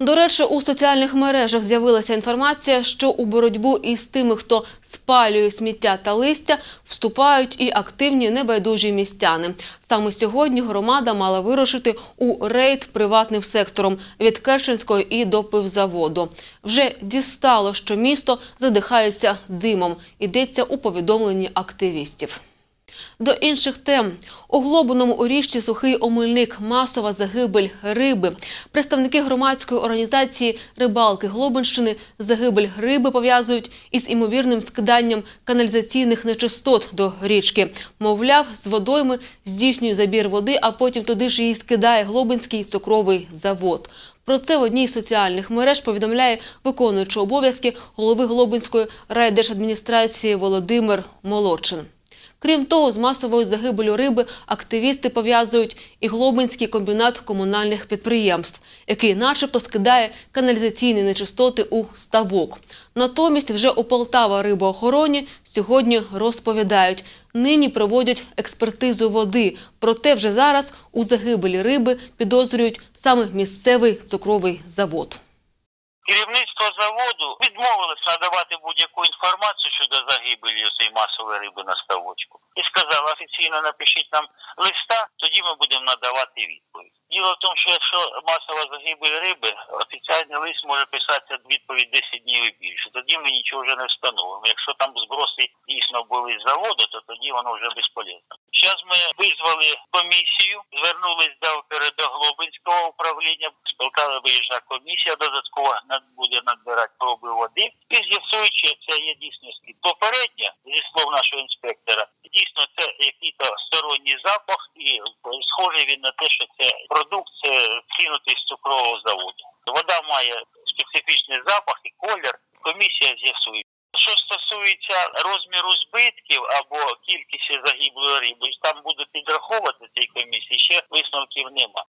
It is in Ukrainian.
До речі, у соціальних мережах з'явилася інформація, що у боротьбу із тими, хто спалює сміття та листя, вступають і активні небайдужі містяни. Саме сьогодні громада мала вирушити у рейд приватним сектором від Керченського і до пивзаводу. Вже дістало, що місто задихається димом. Йдеться у повідомленні активістів. До інших тем. У Глобиному у річці Сухий Омельник масова загибель риби. Представники громадської організації Рибалки Глобинщини загибель риби пов'язують із імовірним скиданням каналізаційних нечистот до річки. Мовляв, з водойми здійснює забір води, а потім туди ж її скидає Глобинський цукровий завод. Про це в одній з соціальних мереж повідомляє виконуючий обов'язки голови Глобинської райдержадміністрації Володимир Молодчин. Крім того, з масовою загибелю риби активісти пов'язують і Глобинський комбінат комунальних підприємств, який начебто скидає каналізаційні нечистоти у ставок. Натомість вже у Полтава рибоохороні сьогодні розповідають, нині проводять експертизу води, проте вже зараз у загибелі риби підозрюють саме місцевий цукровий завод. Керівництво заводу відмовилось надавати будь-яку інформацію щодо загибелі цієї масової риби на ставочку. І сказали, офіційно напишіть нам листа, тоді ми будемо надавати відповідь. Діло в тому, що якщо масова загибель риби, офіційний лист може писатися відповідь 10 днів і більше. Тоді ми нічого вже не встановимо. Якщо там зброси дійсно були з заводу, то тоді воно вже безполезно. Зараз ми визвали комісію, звернулись до Глобинського управління. З Полтави виїжджа комісія додатково буде надбирати проби води і з'ясують, чи це є дійсно скид. Попередньо, зі слов нашого інспектора, дійсно це який-то сторонній запах, і схожий він на те, що це продукт це кинутий з цукрового заводу. Вода має специфічний запах і колір. Комісія з'ясує. Що стосується розміру збитків або кількості загиблої риби, там буде підраховувати цій комісії, ще висновків нема.